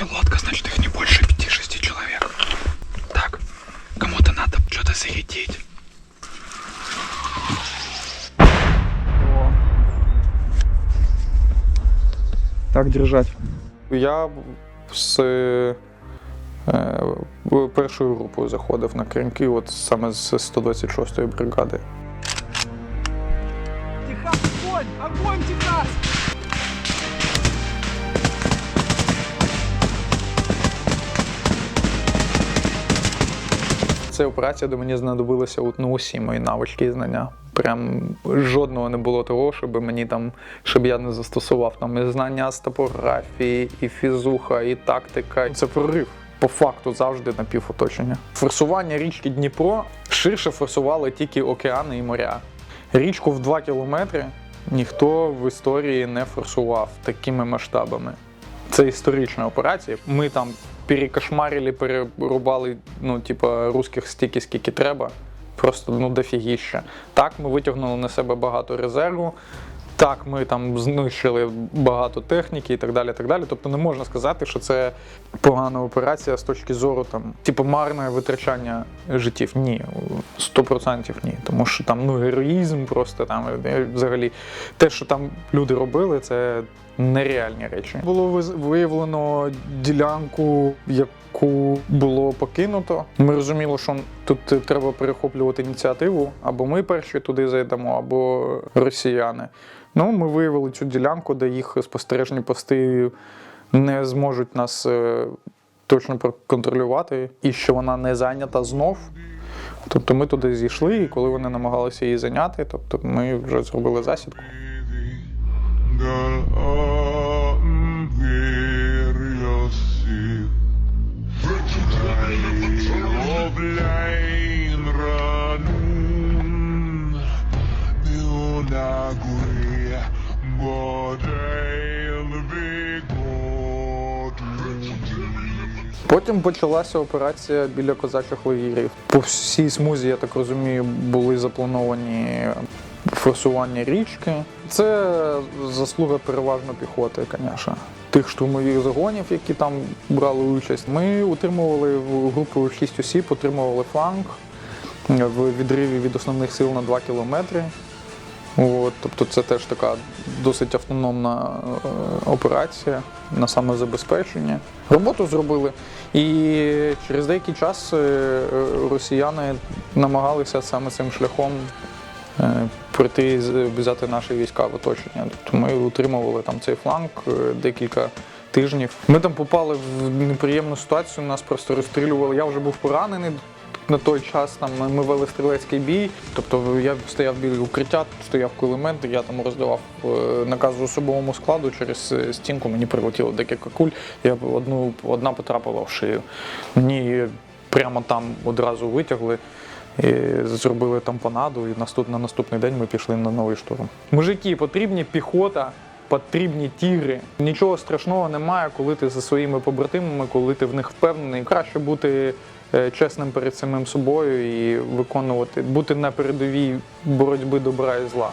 Если лодка, значит их не больше 5-6 человек. Так, кому-то надо что-то зарядить. Так держать. Я з е, в першою групою заходив на кринки, от саме з 126-ї бригади. Техас, огонь! Огонь, Техас! Ця операція до мені знадобилася от, ну, усі мої навички і знання. Прям жодного не було того, щоб мені там, щоб я не застосував там і знання з топографії, і фізуха, і тактика. Це прорив. По факту завжди на півоточення. Форсування річки Дніпро ширше форсували тільки океани і моря. Річку в 2 кілометри ніхто в історії не форсував такими масштабами. Це історична операція. Ми там перекошмарили, перерубали, ну, типа, русських стільки, скільки треба. Просто ну дофігіще. Так, ми витягнули на себе багато резерву. Так, ми там знищили багато техніки і так далі. так далі. Тобто не можна сказати, що це погана операція з точки зору там, типу, марне витрачання життів. Ні, 100% ні. Тому що там ну, героїзм, просто там е, взагалі те, що там люди робили, це нереальні речі. Було виявлено ділянку, яку було покинуто. Ми розуміли, що тут треба перехоплювати ініціативу, або ми перші туди зайдемо, або росіяни. Ну, ми виявили цю ділянку, де їх спостережні пости не зможуть нас е, точно проконтролювати, і що вона не зайнята знов. Тобто ми туди зійшли, і коли вони намагалися її зайняти, тобто ми вже зробили засідку. Потім почалася операція біля козачих лагерів. По всій смузі, я так розумію, були заплановані форсування річки. Це заслуга переважно піхоти, звісно. Тих штурмових загонів, які там брали участь. Ми утримували в групу 6 осіб, утримували фланг в відриві від основних сил на 2 кілометри. От, тобто це теж така досить автономна е, операція на самозабезпечення. Роботу зробили. І через деякий час е, росіяни намагалися саме цим шляхом е, прийти з- взяти наші війська в оточення. Тобто ми утримували там цей фланг декілька тижнів. Ми там попали в неприємну ситуацію, нас просто розстрілювали. Я вже був поранений. На той час там ми вели стрілецький бій. Тобто я стояв біля укриття, стояв кулемет, я там роздавав е, накази особовому складу через е, стінку. Мені прилетіло декілька куль. Я одну одна потрапила в шию. Мені прямо там одразу витягли. І зробили там панаду, і наступ, на наступний день ми пішли на новий штурм. Мужики, потрібні піхота, потрібні тігри. Нічого страшного немає, коли ти за своїми побратимами, коли ти в них впевнений. Краще бути е, чесним перед самим собою і виконувати, бути на передовій боротьби добра і зла.